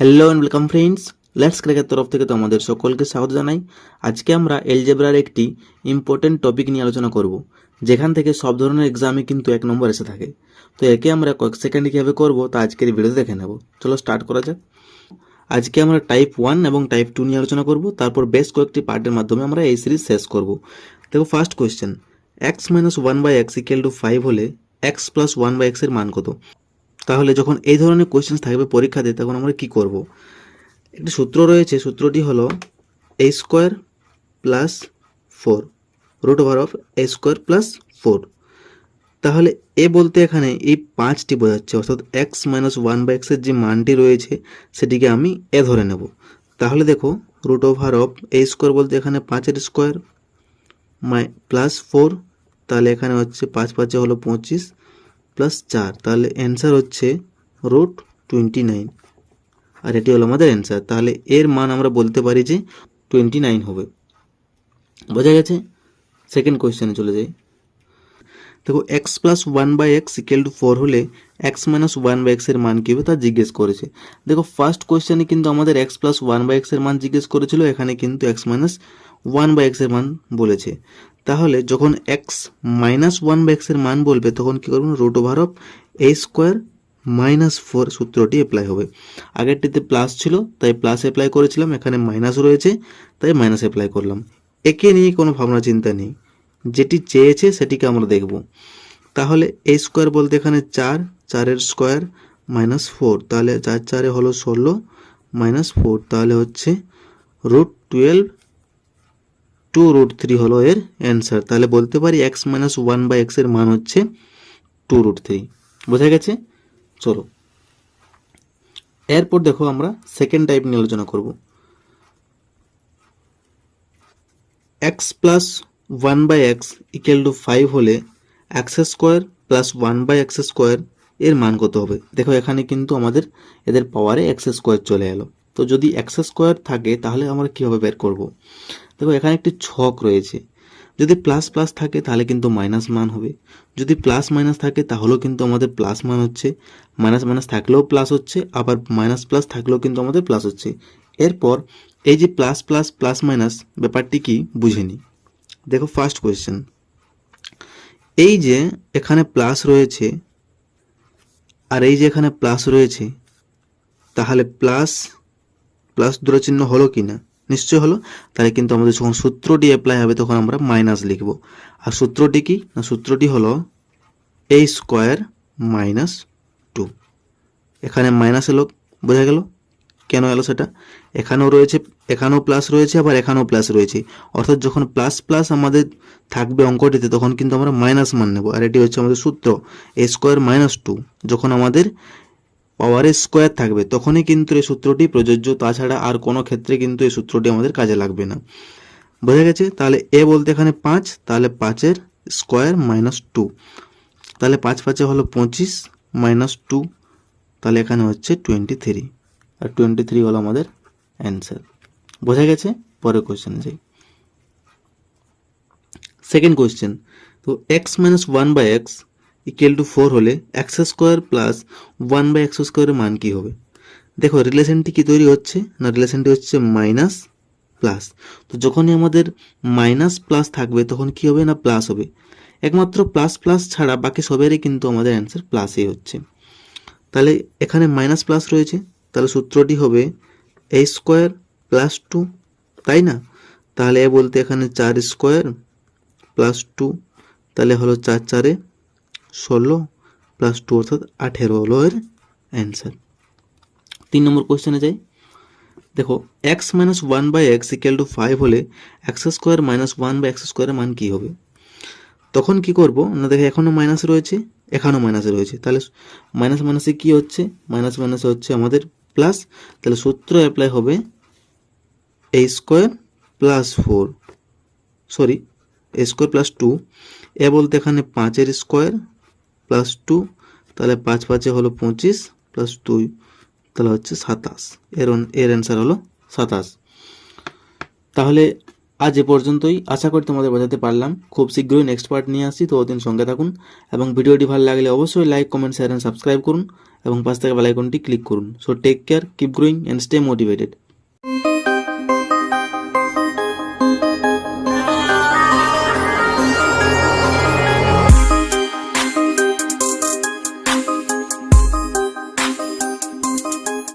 Hello and welcome friends let's ক্রেকের তরফ থেকে তোমাদের সকলকে স্বাগত জানাই। আজকে আমরা এলজেব্রার একটি ইম্পর্টেন্ট টপিক নিয়ে আলোচনা করব, যেখান থেকে সব ধরনের এক্সামে কিন্তু এক নম্বর এসে থাকে। তো একে আমরা কয়েক সেকেন্ডে কীভাবে করব, তা আজকের এই ভিডিওতে দেখে নেব। চলো স্টার্ট করা যাক। আজকে আমরা টাইপ ওয়ান এবং টাইপ টু নিয়ে আলোচনা করব। তারপর বেশ কয়েকটি পার্টের মাধ্যমে আমরা এই সিরিজ শেষ করব। দেখো first question X minus one by X equal to five হলে এক্স প্লাস ওয়ান বাই এক্সের মান কত? তাহলে যখন এই ধরনের কোয়েশ্চেন থাকবে পরীক্ষা পরীক্ষাতে, তখন আমরা কি করব? একটি সূত্র রয়েছে, সূত্রটি হলো A square plus four root over of A square plus four তাহলে এ বলতে এখানে এই পাঁচটি বোঝাচ্ছে, অর্থাৎ এক্স মাইনাস ওয়ান বাই এক্সের যে মানটি রয়েছে, সেটিকে আমি এ ধরে নেব। তাহলে দেখো root over of A square বলতে এখানে পাঁচের স্কোয়ার মাই প্লাস ফোর তাহলে এখানে হচ্ছে পাঁচ পাঁচে হলো পঁচিশ প্লাস চার। তাহলে অ্যান্সার হচ্ছে রুট টোয়েন্টি নাইন আর এটি হলো আমাদের অ্যান্সার তাহলে এর মান আমরা বলতে পারি যে টোয়েন্টি নাইন হবে। বোঝা গেছে? সেকেন্ড কোয়েশ্চেনে চলে যাই। দেখো X plus one by X equal to four হলে এক্স মাইনাস ওয়ান বাই এক্সের মান কী হবে তা জিজ্ঞেস করেছে। দেখো ফার্স্ট কোয়েশ্চেনে কিন্তু আমাদের এক্স প্লাস ওয়ান বাই এক্সের মান জিজ্ঞেস করেছিল, এখানে কিন্তু এক্স মাইনাস ওয়ান বাই এক্সের মান বলেছে। তাহলে যখন এক্স মাইনাস ওয়ান বাই এক্সের মান বলবে, তখন কী করব? Root over of A square minus four সূত্রটি অ্যাপ্লাই হবে। আগেরটিতে প্লাস ছিল, তাই প্লাস অ্যাপ্লাই করেছিলাম, এখানে মাইনাস রয়েছে, তাই মাইনাস অ্যাপ্লাই করলাম। একে নিয়ে কোনো ভাবনা চিন্তা নেই। যেটি চেয়েছে সেটিকে আমরা দেখব। তাহলে এ স্কোয়ার বলতে এখানে চার, চারের স্কোয়ার মাইনাস ফোর তাহলে চার, চারে হলো ষোলো মাইনাস ফোর তাহলে হচ্ছে root twelve two root three হলো এর অ্যান্সার তাহলে বলতে পারি এক্স মাইনাস ওয়ান বাই এক্সের মান হচ্ছে টু রুট থ্রি বোঝা গেছে? চলো। এরপর দেখো আমরা সেকেন্ড টাইপ নিয়ে আলোচনা করব। X plus one by X equal to five হলে X square plus one by X square এর মান কত হবে? দেখো, এখানে কিন্তু আমাদের এদের পাওয়ারে এক্স স্কোয়ার চলে এলো। তো যদি এক্স স্কোয়ার থাকে, তাহলে আমরা কীভাবে বের করব? দেখো, এখানে একটি ছক রয়েছে। যদি প্লাস প্লাস থাকে, তাহলে কিন্তু মাইনাস মান হবে। যদি প্লাস মাইনাস থাকে, তাহলেও কিন্তু আমাদের প্লাস মান হচ্ছে। মাইনাস মাইনাস থাকলেও প্লাস হচ্ছে, আবার মাইনাস প্লাস থাকলেও কিন্তু আমাদের প্লাস হচ্ছে। এরপর এই যে প্লাস প্লাস প্লাস মাইনাস ব্যাপারটি কি? বুঝে নিই। দেখো ফার্স্ট কোয়েশ্চেন এই যে এখানে প্লাস রয়েছে আর এই যে এখানে প্লাস রয়েছে, তাহলে প্লাস প্লাস চিহ্ন হলো কি না নিশ্চয় হলো? তাহলে কিন্তু আমাদের যখন সূত্রটি অ্যাপ্লাই হবে তখন আমরা মাইনাস লিখব। আর সূত্রটি কি? না, সূত্রটি হলো এ স্কোয়ার মাইনাস টু এখানে মাইনাস এলো, বোঝা গেল? কেন এলো সেটা? এখানেও রয়েছে, এখানেও প্লাস রয়েছে, আবার এখানেও প্লাস রয়েছে। অর্থাৎ যখন প্লাস প্লাস আমাদের থাকবে অঙ্কটিতে, তখন কিন্তু আমরা মাইনাস মান নেব। আর এটি হচ্ছে আমাদের সূত্র এ স্কোয়ার মাইনাস টু যখন আমাদের পাওয়ারের স্কোয়ার থাকবে, তখনই কিন্তু এই সূত্রটি প্রযোজ্য। তাছাড়া আর কোনো ক্ষেত্রে কিন্তু এই সূত্রটি আমাদের কাজে লাগবে না। বোঝা গেছে? তাহলে এ বলতে এখানে পাঁচ, তাহলে পাঁচের স্কোয়ার মাইনাস টু তাহলে পাঁচ পাঁচে হলো পঁচিশ মাইনাস টু তাহলে এখানে হচ্ছে টোয়েন্টি থ্রি আর টোয়েন্টি থ্রি হলো আমাদের অ্যান্সার বোঝা গেছে? পরের কোয়েশ্চেনে যাই। সেকেন্ড কোয়েশ্চেন তো X minus one by X equal to four হলে X square plus one by X স্কোয়ারের মান কী হবে? দেখো রিলেশনটি কী তৈরি হচ্ছে? না রিলেশনটি হচ্ছে মাইনাস প্লাস তো যখনই আমাদের মাইনাস প্লাস থাকবে, তখন কি হবে না প্লাস হবে? একমাত্র প্লাস প্লাস ছাড়া বাকি সবেরই কিন্তু আমাদের অ্যান্সার প্লাসই হচ্ছে। তাহলে এখানে মাইনাস প্লাস রয়েছে। তাহলে সূত্রটি হবে এ স্কোয়ার প্লাস টু তাই না? তাহলে এ বলতে এখানে চার স্কোয়ার প্লাস টু তাহলে হলো চার চারে ষোলো প্লাস টু অর্থাৎ আঠেরো হলো এর অ্যান্সার তিন নম্বর কোশ্চেনে যাই। দেখো X minus one by X equal to five হলে X square minus one by X স্কোয়ারের মান কী হবে? তখন কি করব? না, দেখো এখনও মাইনাস রয়েছে, এখানেও মাইনাসে রয়েছে। তাহলে মাইনাস মাইনাসে কি হচ্ছে? মাইনাস মাইনাসে হচ্ছে আমাদের প্লাস তাহলে সূত্র অ্যাপ্লাই হবে A square plus four sorry A square plus two A বলতে এখানে পাঁচের স্কোয়ার প্লাস টু তাহলে পাঁচ পাঁচে হলো পঁচিশ প্লাস দুই তাহলে হচ্ছে সাতাশ। এর এর অ্যান্সার হলো সাতাশ। তাহলে আজ এ পর্যন্তই। আশা করি তোমাদের বোঝাতে পারলাম। খুব শীঘ্রই নেক্সট পার্ট নিয়ে আসছি ততদিন সঙ্গে থাকুন। এবং ভিডিওটি ভালো লাগলে অবশ্যই like comment share and subscribe করুন। এবং পাশ থেকে বেলাইকনটি ক্লিক করুন। So take care keep growing and stay motivated